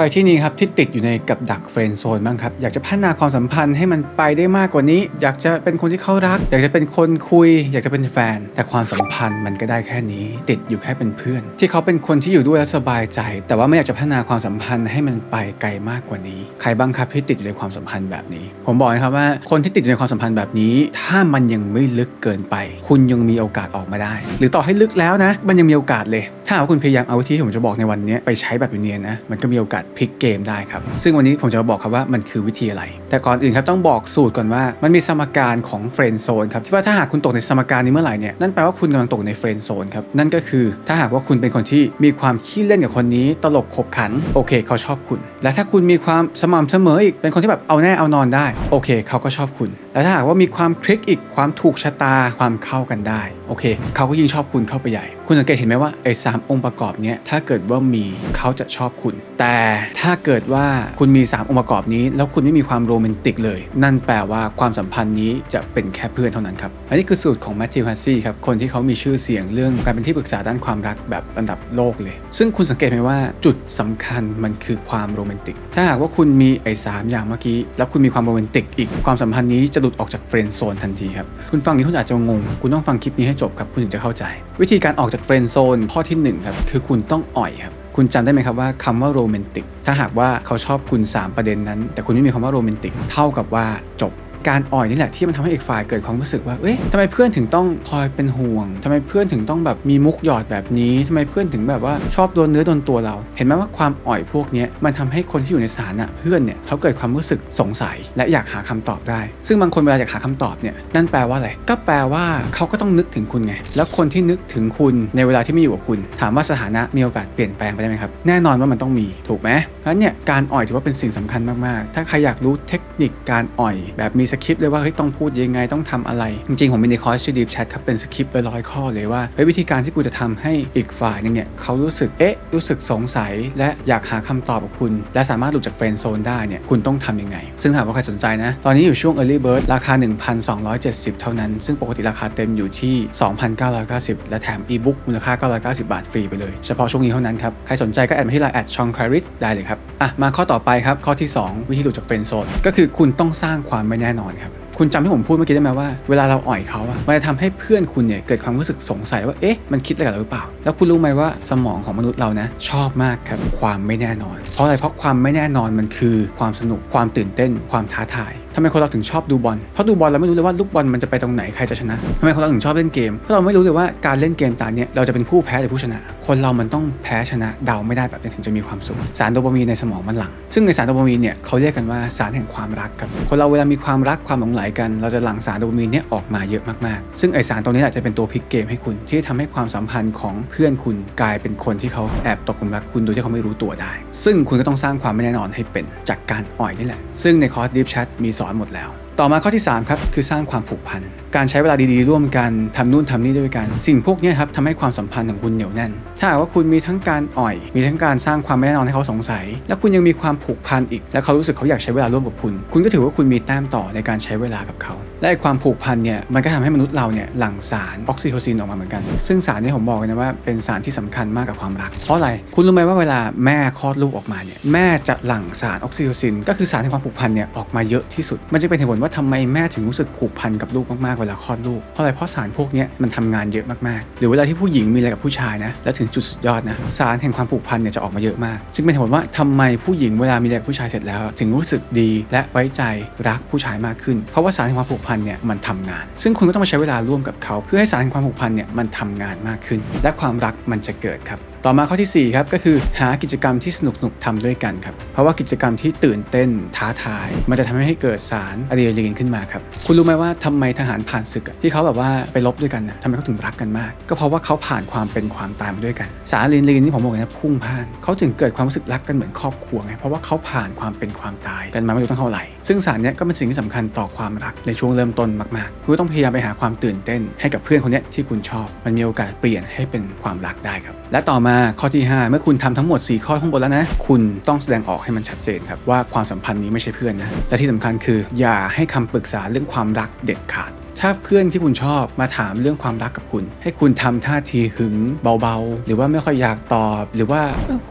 รที่นี่ครับที่ติดอยู่ในกับดักเฟรนด์โซนบ้างครับอยากจะพัฒนาความสัมพันธ์ให้มันไปได้มากกว่านี้ อยากจะเป็นคนที่เขารัก อยากจะเป็นคนคุย อยากจะเป็นแฟน แต่ความสัมพันธ์มันก็ได้แค่นี้ ติดอยู่แค่เป็นเพื่อน ที่เขาเป็นคนที่อยู่ด้วยแล้วสบายใจ แต่ว่าไม่อยากจะพัฒนาความสัมพันธ์ให้มันไปไกลมากกว่านี้ ใครบ้างครับที่ติดอยู่ในความสัมพันธ์แบบนี้ ผมบอกนะครับว่าคนที่ติดอยู่ในความสัมพันธ์แบบนี้ ถ้ามันยังไม่ลึกเกินไป คุณยังมีโอกาสออกมาได้ หรือต่อให้ลึกแล้วนะ มันยังมีโอกาสเลย ถ้าว่าคุณพยายามเอาที่ผมจะบอกในวันนี้ไปใช้แบบเนียนนะมันก็มีโอกาสพลิกเกมได้ครับ ซึ่งวันนี้ผมจะมาบอกครับว่ามันคือวิธีอะไร แต่ก่อนอื่นครับต้องบอกสูตรก่อนว่า มันมีสมการของเฟรนด์โซนครับที่ว่าถ้าหากคุณตกในสมการนี้เมื่อไหร่เนี่ยนั่นแปลว่าคุณกำลังตกในเฟรนด์โซนครับนั่นก็คือถ้าหากว่าคุณเป็นคนที่มีความขี้เล่นกับคนนี้ ตลกขบขันโอเค เขาชอบคุณ และถ้าคุณมีความสม่ำเสมออีกเป็นคนที่แบบเอาแน่เอานอนได้โอเค เขาก็ชอบคุณและถ้าหากว่ามีความคลิกอีกความถูกชะตาความเข้ากันได้โอเคเขาก็ยิ่งชอบคุณเข้าไปใหญ่ คุณสังเกตเห็นไหมว่าไอ้สามองค์ประกอบเนี้ยถ้าเกิดว่ามีเขาจะชอบคุณ แต่ถ้าเกิดว่าคุณมี 3 องค์ประกอบนี้ แล้วคุณไม่มีความโรแมนติกเลย นั่นแปลว่าความสัมพันธ์นี้จะเป็นแค่เพื่อนเท่านั้นครับ อันนี้คือสูตรของแมทธิวฮัสซี่ครับคนที่เขามีชื่อเสียงเรื่องการเป็นที่ปรึกษาด้านความรักแบบระดับโลกเลย ซึ่งคุณสังเกตไหมว่าจุดสำคัญมันคือความโรแมนติกถ้าหากว่าคุณมีไอ้สามอย่างเมื่อกี้แล้วคุณมีความโรแมนติกอีกความสัมพันธ์นี้จะหลุดออกจากเฟรนด์โซนทันทีครับ คุณฟังนี้คุณอาจจะงง คุณต้องฟังคลิปนี้ให้จบครับ คุณถึงจะเข้าใจ วิธีการออกจากเฟรนด์โซนข้อที่หนึ่งครับ คือคุณต้องอ่อยครับคุณจำได้ไหมครับว่าคำว่าโรแมนติก ถ้าหากว่าเขาชอบคุณ 3 ประเด็นนั้น แต่คุณไม่มีคำว่าโรแมนติก เท่ากับว่าจบ การอ่อยนี่แหละที่มันทำให้อีกฝ่ายเกิดความรู้สึกว่า เอ๊ะทำไมเพื่อนถึงต้องคอยเป็นห่วงทำไมเพื่อนถึงต้องแบบมีมุกหยอดแบบนี้ทำไมเพื่อนถึงแบบว่าชอบโดนเนื้อโดนตัวเรา เห็นไหมว่าความอ่อยพวกนี้มันทำให้คนที่อยู่ในสถานะเพื่อนเนี่ยเขาเกิดความรู้สึกสงสัย และอยากหาคำตอบได้ ซึ่งบางคนเวลาอยากหาคำตอบเนี่ยนั่นแปลว่าอะไรก็แปลว่าเขาก็ต้องนึกถึงคุณไงแล้วคนที่นึกถึงคุณในเวลาที่ไม่อยู่กับคุณ ถามว่าสถานะมีโอกาสเปลี่ยนแปลงไปได้ไหมครับแน่นอนว่ามันต้องมีถูกไหมเพราะฉะนั้นเนี่ยการอ่อยถือว่าเป็นสิ่งสำคัญมากๆ ถ้าใครอยากรู้เทคนิคการอ่อยแบบมีสคริปต์เลยว่าเฮ้ยต้องพูดยังไงต้องทำอะไร จริงๆ ผมมีในคอร์สชื่อ Deep Chat ครับเป็นสคริปต์ไปร้อยข้อเลยว่าวิธีการที่คุณจะทำให้อีกฝ่ายนึงเนี่ยเขารู้สึกเอ๊ะรู้สึกสงสัย และอยากหาคำตอบกับคุณ และสามารถหลุดจากเฟรนด์โซนได้เนี่ยคุณต้องทำยังไง ซึ่งหากว่าใครสนใจนะ ตอนนี้อยู่ช่วง Early Bird ราคา 1,270 เท่านั้น ซึ่งปกติราคาเต็มอยู่ที่ 2,990 และแถมอีบุ๊กมูลค่า 990 บาทฟรีไปเลย เฉพาะช่วงนี้เท่านั้นครับ ใครสนใจก็แอดมาที่ไลน์แอดชองคาริสได้เลยครับอะมาข้อต่อไปครับข้อที่ 2 วิธีหลุดจากเฟรนด์โซนก็คือคุณต้องสร้างความไม่แน่นอนครับคุณจำที่ผมพูดเมื่อกี้ได้ไหมว่าเวลาเราอ่อยเขาอะมันจะทำให้เพื่อนคุณเนี่ยเกิดความรู้สึกสงสัยว่าเอ๊ะมันคิดอะไรกับเราหรือเปล่า แล้วคุณรู้ไหมว่าสมองของมนุษย์เรานะ ชอบมากครับความไม่แน่นอน เพราะอะไรเพราะความไม่แน่นอนมันคือความสนุกความตื่นเต้น ความท้าทายทำไมคนเราถึงชอบดูบอล เพราะดูบอลเราไม่รู้เลยว่าลูกบอลมันจะไปตรงไหนใครจะชนะทำไมคนเราถึงชอบเล่นเกม เพราะเราไม่รู้เลยว่าการเล่นเกมตาเนี่ยเราจะเป็นผู้แพ้หรือผู้ชนะ คนเรามันต้องแพ้ชนะเดาไม่ได้แบบนี้ถึงจะมีความสุข สารโดปามีนในสมองมันหลั่ง ซึ่งในสารโดปามีนเนี่ยเขาเรียกกันว่าสารแห่งความรักครับ คนเราเวลามีความรักความหลงใหลกัน เราจะหลั่งสารโดปามีนเนี่ยออกมาเยอะมากๆ ซึ่งไอสารตัวนี้แหละจะเป็นตัวพลิกเกมให้คุณที่ทำให้ความสัมพันธ์ของเพื่อนคุณกลายเป็นคนที่เขาแอบตกหลุมรักคุณโดยที่เขาไม่รู้ตัวได้ ซึ่งคุณก็ต้องสร้างความไม่แน่นอนให้เป็นจากการอ่อยนี่แหละ ซึ่งในคอร์ส Deep Chat มีสอนหมดแล้ว ต่อมาข้อที่3ครับคือสร้างความผูกพัน การใช้เวลาดีๆ ร่วมกันทำนู่นทำนี่ด้วยกัน สิ่งพวกนี้ครับทำให้ความสัมพันธ์ของคุณเหนียวแน่น ถ้าหากว่าคุณมีทั้งการอ่อย มีทั้งการสร้างความไม่แน่นอนให้เขาสงสัย แล้วคุณยังมีความผูกพันอีก และเขารู้สึกเขาอยากใช้เวลาร่วมกับคุณ คุณก็ถือว่าคุณมีแต้มต่อในการใช้เวลากับเขา และไอ้ความผูกพันเนี่ยมันก็ทำให้มนุษย์เราเนี่ยหลั่งสารออกซิโทซินออกมาเหมือนกัน ซึ่งสารนี้ผมบอกนะว่าเป็นสารที่สำคัญมากกับความรัก เพราะอะไร คุณรู้ไหมว่าเวลาแม่คลอดลูกออกมาเนี่ยแม่จะหลั่งสารออกซิโทซิน ก็คือสารแห่งความผูกพันเนี่ยออกมาเยอะที่สุด มันจะเป็นเหตุผลว่าทำไมแม่ถึงรู้สึกผูกพันกับลูกมากๆเวลาคลอดลูกเพราะอะไรเพราะสารพวกนี้มันทำงานเยอะมากๆ หรือเวลาที่ผู้หญิงมีอะไรกับผู้ชายนะแล้วถึงจุดสุดยอดนะสารแห่งความผูกพันเนี่ยจะออกมาเยอะมากจึงเป็นเหตุผลว่าทำไมผู้หญิงเวลามีอะไรกับผู้ชายเสร็จแล้ว ถึงรู้สึกดีและไว้ใจรักผู้ชายมากขึ้น เพราะว่าสารแห่งความผูกพันเนี่ยมันทำงาน ซึ่งคุณก็ต้องมาใช้เวลาร่วมกับเขา เพื่อให้สารแห่งความผูกพันเนี่ยมันทำงานมากขึ้น และความรักมันจะเกิดครับต่อมาข้อที่4ครับก็คือหากิจกรรมที่สนุกสนุกๆทำด้วยกันครับเพราะว่ากิจกรรมที่ตื่นเต้นท้าทาย มันจะทำให้เกิดสารอะดรีนาลีนขึ้นมาครับคุณรู้ไหมว่าทำไมทหารผ่านศึกที่เขาแบบว่าไปรบด้วยกันนะทำไมเขาถึงรักกันมาก ก็เพราะว่าเขาผ่านความเป็นความตายมาด้วยกัน สารอะดรีนาลีนที่ผมบอกเลยนะพุ่งพ่านเขาถึงเกิดความรู้สึกรักกันเหมือนครอบครัวไงเพราะว่าเขาผ่านความเป็นความตายกันมาไม่รู้ตั้งเท่าไหร่ ซึ่งสารเนี้ยก็เป็นสิ่งที่สำคัญต่อความรักในช่วงเริ่มต้นมากๆคุณต้องพยายามไปหาความตื่นเต้นให้กับเพื่อนคนนี้ที่คุณชอบ มันมีโอกาสเปลี่ยนให้เป็นความรักได้ครับ และต่อมาข้อที่ 5 เมื่อคุณทำทั้งหมด 4 ข้อข้างบนแล้วนะ คุณต้องแสดงออกให้มันชัดเจนครับว่าความสัมพันธ์นี้ไม่ใช่เพื่อนนะและที่สำคัญคือ อย่าให้คำปรึกษาเรื่องความรักเด็ดขาด ถ้าเพื่อนที่คุณชอบมาถามเรื่องความรักกับคุณ ให้คุณทำท่าทีหึงเบาๆ หรือว่าไม่ค่อยอยากตอบ หรือว่า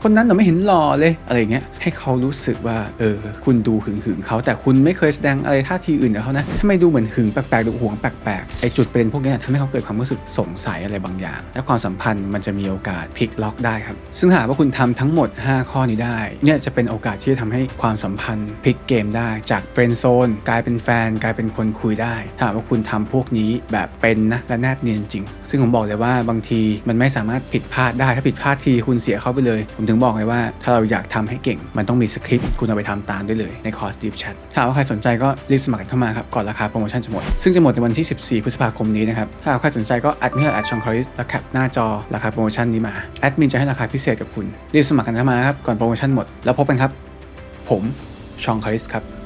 คนนั้นเราไม่เห็นหล่อเลยอะไรเงี้ยให้เขารู้สึกว่าเออคุณดูหึงหึงๆเขาแต่คุณไม่เคยแสดงอะไรท่าทีอื่นกับเขานะทำไมดูเหมือนหึงแปลกๆดูห่วงแปลกๆไอจุดประเด็นพวกนี้ทำให้เขาเกิดความรู้สึกสงสัยอะไรบางอย่าง และความสัมพันธ์มันจะมีโอกาสพลิกล็อกได้ครับซึ่งหากว่าคุณทำทั้งหมด 5 ข้อนี้ได้เนี่ยจะเป็นโอกาสที่จะทำให้ความสัมพันธ์พลิกเกมได้จากเฟรนด์โซนกลายเป็นแฟนกลายเป็นคนคุยได้ถ้าหากว่าคุณททำพวกนี้แบบเป็นนะและแนบเนียนจริง ซึ่งผมบอกเลยว่าบางทีมันไม่สามารถผิดพลาดได้ถ้าผิดพลาดทีคุณเสียเข้าไปเลย ผมถึงบอกเลยว่าถ้าเราอยากทำให้เก่ง มันต้องมีสคริปต์คุณเอาไปทำตามได้เลยในคอร์ส Deep Chat ถ้าว่าใครสนใจก็รีบสมัครกันเข้ามาครับก่อนราคาโปรโมชั่นจะหมด ซึ่งจะหมดในวันที่ 14 พฤษภาคมนี้นะครับถ้าหาใครสนใจก็แอดมินแอดชองคอริสแล้วแคปหน้าจอราคาโปรโมชั่นนี้มาแอดมินจะให้ราคาพิเศษกับคุณรีบสมัครกันเข้ามาครับก่อนโปรโมชั่นหมดแล้วพบกันครับ ผมชองคาริสครับ